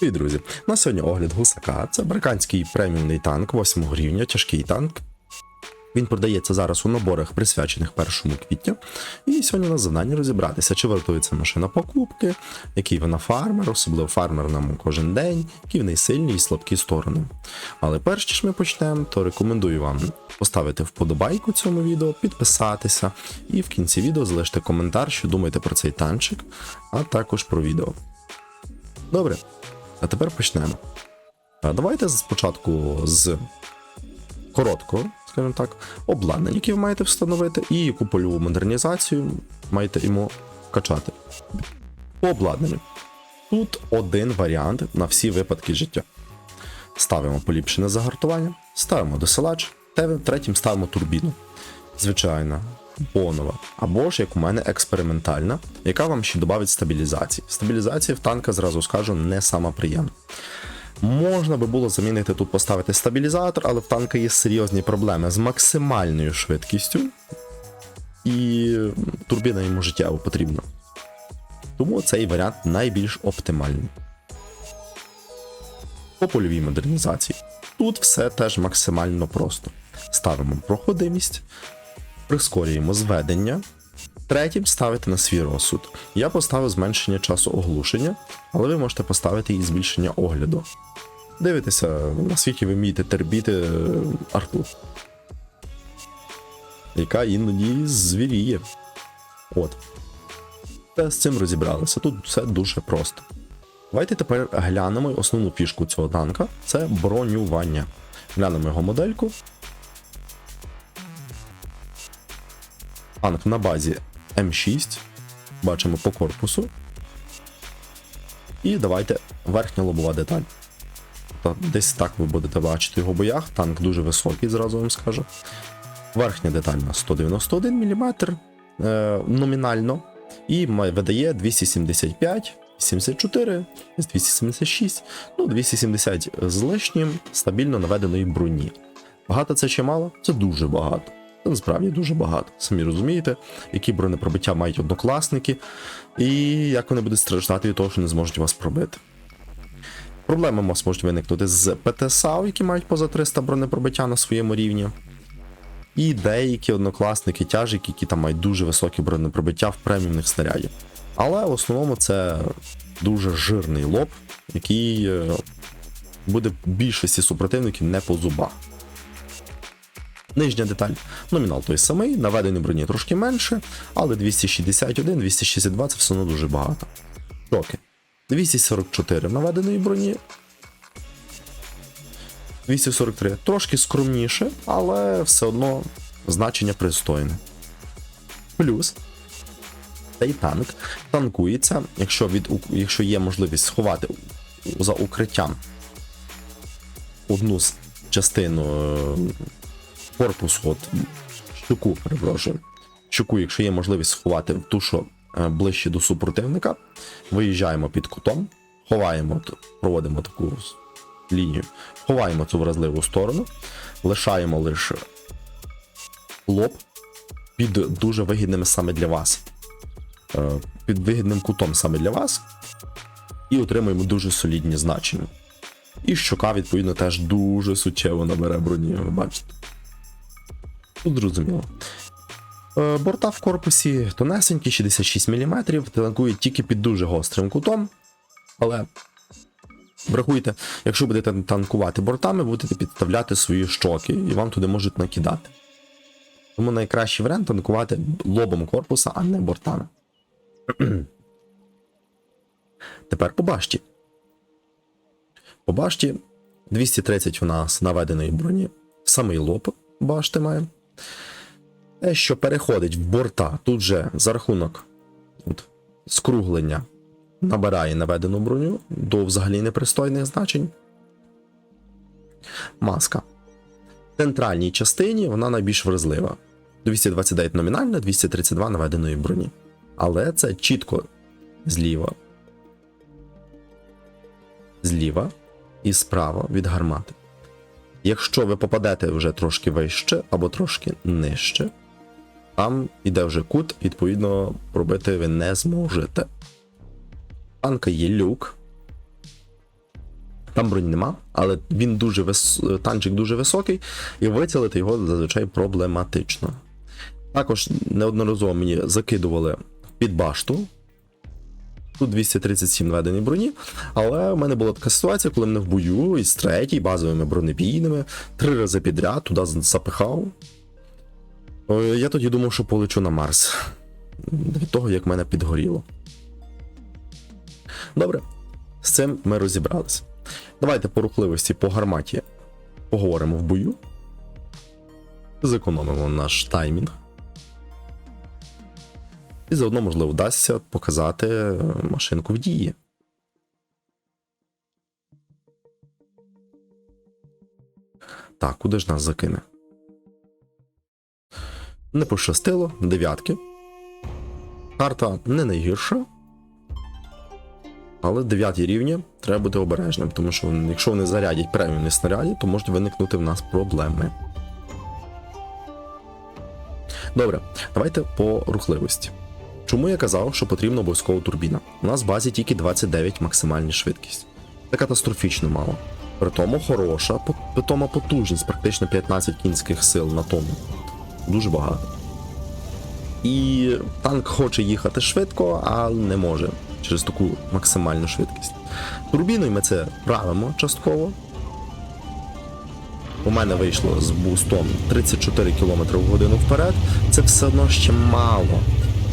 І друзі, на сьогодні огляд гусака. Це американський преміумний танк 8 рівня, тяжкий танк. Він продається зараз у наборах, присвячених 1 квітня. І сьогодні на завдання розібратися, чи вартується машина покупки, який вона фармер, особливо фармер нам кожен день, які в неї сильні і слабкі сторони. Але перш ніж ми почнемо, то рекомендую вам поставити вподобайку цьому відео, підписатися і в кінці відео залишити коментар, що думаєте про цей танчик, а також про відео. Добре, а тепер почнемо. Давайте спочатку з короткого, скажімо так, обладнання, яке ви маєте встановити, і яку польову модернізацію маєте йому качати. По обладнанню. Тут один варіант на всі випадки життя. Ставимо поліпшене загартування, ставимо досилач, третім ставимо турбіну. Звичайна, бонова, або ж як у мене експериментальна, яка вам ще додавить стабілізації. Стабілізація в танка, зразу скажу, не сама приємна. Можна би було замінити тут поставити стабілізатор, але в танка є серйозні проблеми з максимальною швидкістю, і турбіна йому життєво потрібна. Тому цей варіант найбільш оптимальний. По польовій модернізації. Тут все теж максимально просто. Ставимо проходимість, прискорюємо зведення. Третім ставити на свій розсуд. Я поставив зменшення часу оглушення, але ви можете поставити і збільшення огляду. Дивитеся, наскільки ви вмієте терпіти е, арту, яка іноді звіріє. От. Та з цим розібралися. Тут все дуже просто. Давайте тепер глянемо основну фішку цього танка це бронювання. Глянемо його модельку. Танк на базі М6. Бачимо по корпусу. І давайте верхня лобова деталь. Та десь так ви будете бачити його боях. Танк дуже високий, зразу вам скажу. Верхня деталь на 191 мм е, номінально. І видає 275, 74, 276, ну 270 з лишнім стабільно наведеної броні. Багато це чи мало? Це дуже багато. Насправді дуже багато. Самі розумієте, які бронепробиття мають однокласники, і як вони будуть страждати від того, що не зможуть вас пробити. Проблеми вас можуть виникнути з ПТСАУ, які мають поза 300 бронепробиття на своєму рівні. І деякі однокласники тяжики, які там мають дуже високі бронепробиття в преміумних снарядів. Але в основному це дуже жирний лоб, який е, буде більшості супротивників не по зубах. Нижня деталь. Номінал той самий, наведений броні трошки менше, але 261, 262 це все одно дуже багато. Шоки. 244 наведеної броні. 243 трошки скромніше, але все одно значення пристойне. Плюс цей танк танкується, якщо, від, якщо є можливість сховати за укриттям одну з частину е, корпусу, от, щуку, перепрошую, щуку, якщо є можливість сховати в ту, що е, ближче до супротивника, виїжджаємо під кутом, ховаємо, проводимо таку лінію, ховаємо цю вразливу сторону, лишаємо лише лоб під дуже вигідними саме для вас. е, Під вигідним кутом саме для вас, і отримуємо дуже солідні значення. І щока, відповідно, теж дуже суттєво набере броні, ви бачите. Тут зрозуміло. Е, Борта в корпусі тонесенькі, 66 мм, танкують тільки під дуже гострим кутом. Але врахуйте, якщо будете танкувати бортами, будете підставляти свої щоки, і вам туди можуть накидати. Тому найкращий варіант танкувати лобом корпуса, а не бортами. Тепер по башті. По башті 230 у нас наведеної броні, самий лоб башти має. Те, що переходить в борта, тут же за рахунок от, скруглення набирає наведену броню до взагалі непристойних значень. Маска. В центральній частині вона найбільш вразлива. 229 номінальна, 232 наведеної броні. Але це чітко зліва. Зліва і справа від гармати. Якщо ви попадете вже трошки вище або трошки нижче, там іде вже кут, відповідно, пробити ви не зможете. Танка є люк, Там броні нема, але він дуже вис... танчик дуже високий, і вицілити його зазвичай проблематично. Також неодноразово мені закидували під башту. Тут 237 наведені броні, але в мене була така ситуація, коли мене в бою із третій базовими бронебійними три рази підряд туди запихав. Я тоді думав, що полечу на Марс. Від того, як мене підгоріло. Добре, з цим ми розібралися. Давайте по рухливості по гарматі поговоримо в бою. Зекономимо наш таймінг. І заодно, можливо, вдасться показати е, машинку в дії. Так, куди ж нас закине? Не пощастило, дев'ятки. Карта не найгірша. Але дев'яті рівні треба бути обережним, тому що якщо вони зарядять преміумні снаряді, то можуть виникнути в нас проблеми. Добре, давайте по рухливості. Чому я казав, що потрібна обов'язково турбіна? У нас в базі тільки 29 максимальна швидкість. Це катастрофічно мало. При тому хороша, питома потужність, практично 15 кінських сил на тонну. Дуже багато. І танк хоче їхати швидко, але не може через таку максимальну швидкість. Турбіною ми це правимо частково. У мене вийшло з бустом 34 км в годину вперед. Це все одно ще мало.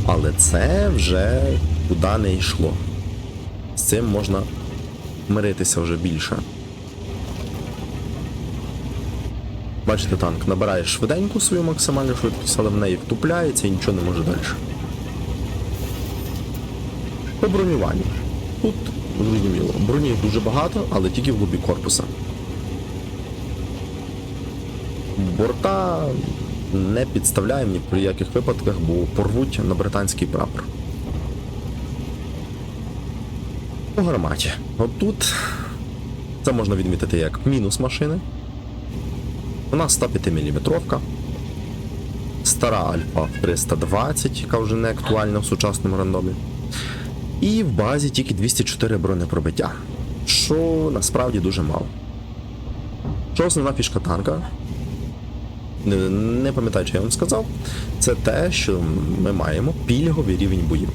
Але це вже туди не йшло. З цим можна миритися вже більше. Бачите, танк набирає швиденько свою максимальну швидкість, але в неї втупляється і нічого не може далі. По бронюванню. Тут зрозуміло, броні дуже багато, але тільки в глибі корпуса. Борта не підставляємо ні при яких випадках, бо порвуть на британський прапор. По гарматі. От тут це можна відмітити як мінус машини. У нас 105 мм. Стара Альфа 320, яка вже не актуальна в сучасному рандомі. І в базі тільки 204 бронепробиття, що насправді дуже мало. Що основна фішка танка? Не, не пам'ятаю, що я вам сказав. Це те, що ми маємо пільговий рівень боїв.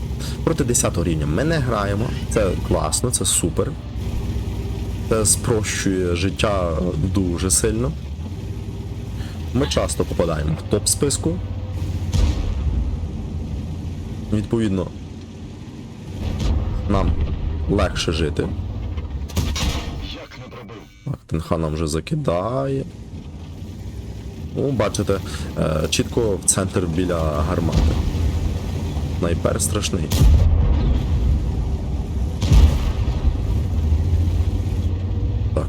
Проти 10 рівня ми не граємо. Це класно, це супер. Це спрощує життя дуже сильно. Ми часто попадаємо в топ списку. Відповідно, нам легше жити. Так, Тенха нам вже закидає. Ну, бачите, е, чітко в центр біля гармати. Снайпер страшний. Так.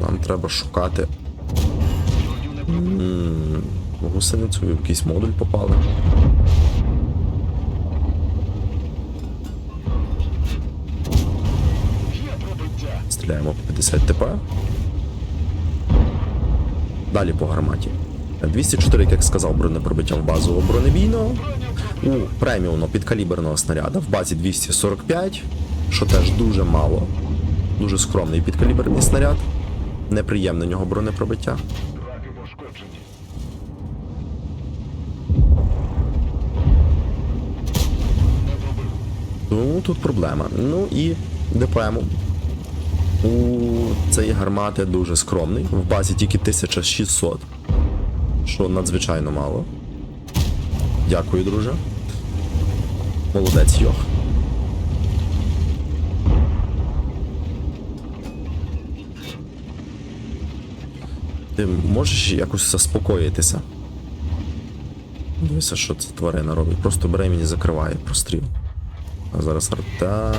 Нам треба шукати. М, Гусеницю в якийсь модуль попали. Стріляємо по 50 ТП. Далі по гарматі. 204, як сказав, бронепробиттям базового бронебійного. У преміумно підкаліберного снаряда в базі 245, що теж дуже мало. Дуже скромний підкаліберний снаряд. Неприємне нього бронепробиття. Ну, тут проблема. Ну і ДПМ у цієї гармати дуже скромний. В базі тільки 1600. Що надзвичайно мало. Дякую, друже. Молодець Йох. Ти можеш якось заспокоїтися? Дивися, що це тварина робить. Просто бере мені закриває простріл. А зараз арта.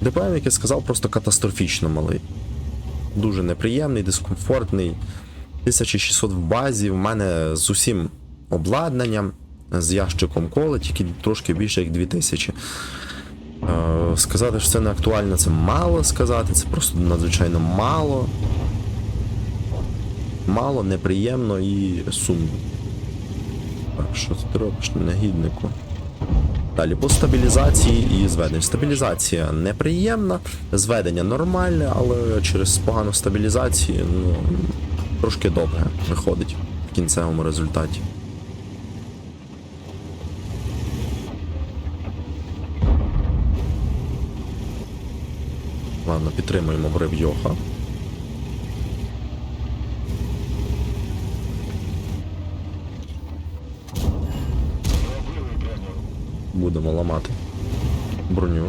ДПМ, як я сказав, просто катастрофічно малий. Дуже неприємний, дискомфортний. 1600 в базі, в мене з усім обладнанням, з ящиком кола, тільки трошки більше як 2000. Е, сказати, що це не актуально, це мало сказати, це просто надзвичайно мало. Мало, неприємно і сумно. Так, що ти робиш, негіднику? Далі по стабілізації і зведенню. Стабілізація неприємна, зведення нормальне, але через погану стабілізацію ну, трошки довге виходить в кінцевому результаті. Ладно, підтримуємо врив Йоха. Будемо ламати броню.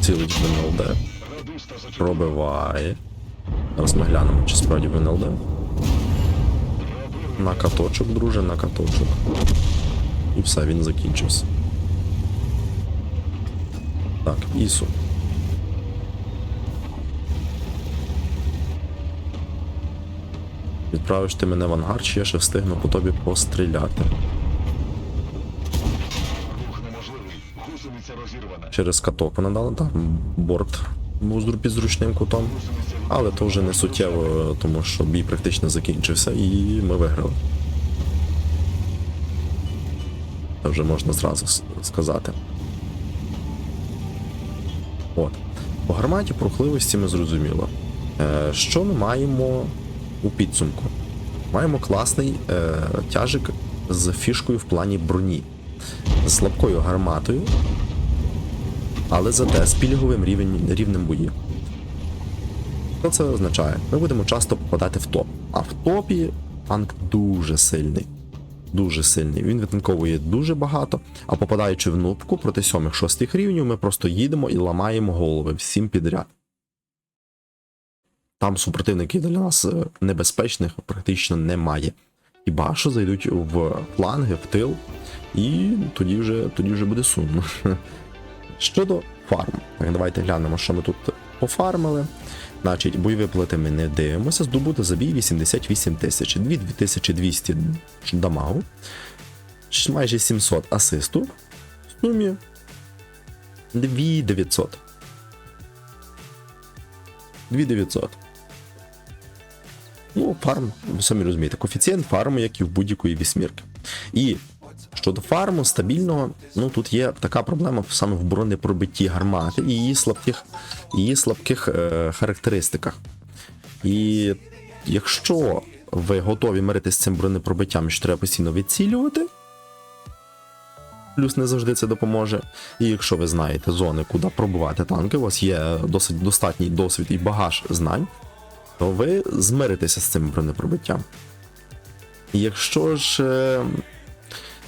Цілить в НЛД. Пробиває. Зараз ми глянемо, чи справді в. На каточок, друже, на каточок. І все, він закінчився. Так, Ісу. Відправиш ти мене в ангар, чи я ще встигну по тобі постріляти. Через каток вона дала, так, борт був під зручним кутом. Але то вже не суттєво, тому що бій практично закінчився і ми виграли. Це вже можна зразу сказати. От. По гарматі по рухливості ми зрозуміло. Е, що ми маємо у підсумку? Маємо класний е, тяжик з фішкою в плані броні. З слабкою гарматою, але зате з пільговим рівень, рівнем бої. Що це означає? Ми будемо часто попадати в топ. А в топі танк дуже сильний. Дуже сильний. Він відтанковує дуже багато, а попадаючи в нубку проти 7-6 рівнів, ми просто їдемо і ламаємо голови всім підряд. Там супротивників для нас е, небезпечних практично немає. Хіба що зайдуть в фланги, в тил, і тоді вже, тоді вже буде сумно. Щодо фарм, так, давайте глянемо, що ми тут пофармили. Значить, бойові плити ми не дивимося. Здобути забій 88 тисяч, 2200 дамагу, майже 700 асисту. В сумі 2900. 2900. Ну, фарм, ви самі розумієте, коефіцієнт фарму, як і в будь-якої вісьмірки. І щодо фарму стабільного, ну тут є така проблема саме в бронепробитті гармати і її слабких, її слабких е, характеристиках. І якщо ви готові миритися з цим бронепробиттям, що треба постійно відцілювати, плюс не завжди це допоможе. І якщо ви знаєте зони, куди пробувати танки, у вас є досить достатній досвід і багаж знань, то ви змиритеся з цим бронепробиттям. Якщо ж е,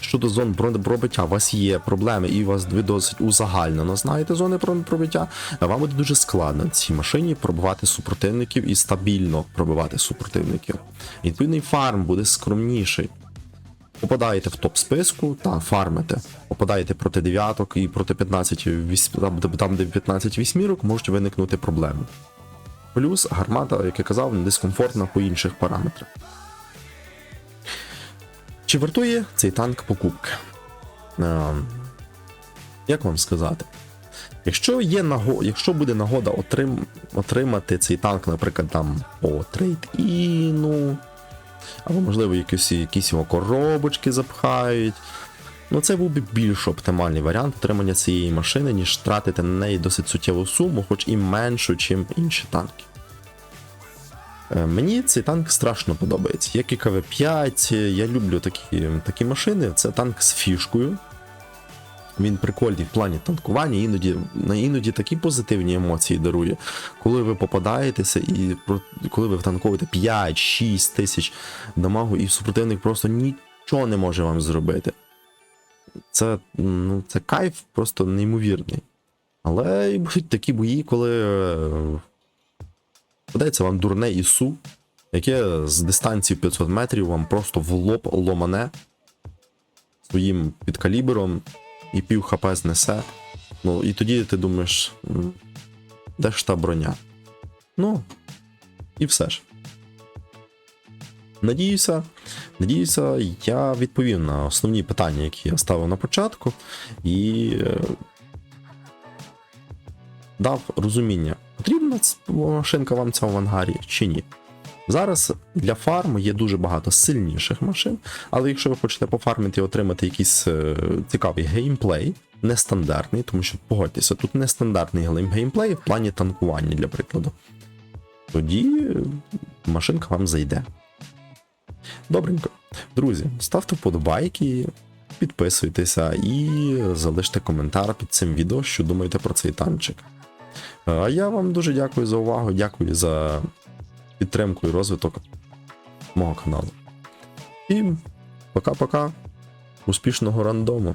щодо зон бронепробиття у вас є проблеми, і у вас ви досить узагальнено знаєте зони бронепробиття, вам буде дуже складно цій машині пробивати супротивників і стабільно пробивати супротивників. Відповідний фарм буде скромніший. Попадаєте в топ списку та фармите. Попадаєте проти дев'яток і проти 15 там, де- там, де 15 вісьмірок, можуть виникнути проблеми. Плюс гармата, як я казав, дискомфортна по інших параметрах. Чи вартує цей танк покупки? Е, як вам сказати? Якщо є наго... якщо буде нагода отрим... отримати цей танк, наприклад, там по трейд-іну, або, можливо, якісь, якісь його коробочки запхають. Ну, це був би більш оптимальний варіант отримання цієї машини, ніж тратити на неї досить суттєву суму, хоч і меншу, ніж інші танки. Е, Мені цей танк страшно подобається. Як і КВ-5, я люблю такі, такі машини. Це танк з фішкою. Він прикольний в плані танкування, іноді, іноді такі позитивні емоції дарує. Коли ви попадаєтеся і коли ви втанковуєте 5-6 тисяч дамагу, і супротивник просто нічого не може вам зробити. Це, ну, це кайф просто неймовірний. Але і будуть такі бої, коли е, Подається вам дурне ісу, яке з дистанції 500 метрів вам просто в лоб ломане своїм підкалібером і пів хп знесе. Ну, і тоді ти думаєш, де ж та броня? Ну, і все ж. Надіюся, надіюся, я відповів на основні питання, які я ставив на початку, і е, дав розуміння, потрібна машинка вам ця в ангарі чи ні. Зараз для фарму є дуже багато сильніших машин, але якщо ви хочете пофармити і отримати якийсь е, цікавий геймплей, нестандартний, тому що погодьтеся, тут нестандартний геймплей в плані танкування, для прикладу, тоді е, машинка вам зайде. Добренько. Друзі, ставте вподобайки, підписуйтеся і залиште коментар під цим відео, що думаєте про цей танчик. А я вам дуже дякую за увагу, дякую за підтримку і розвиток мого каналу. І пока-пока. Успішного рандому.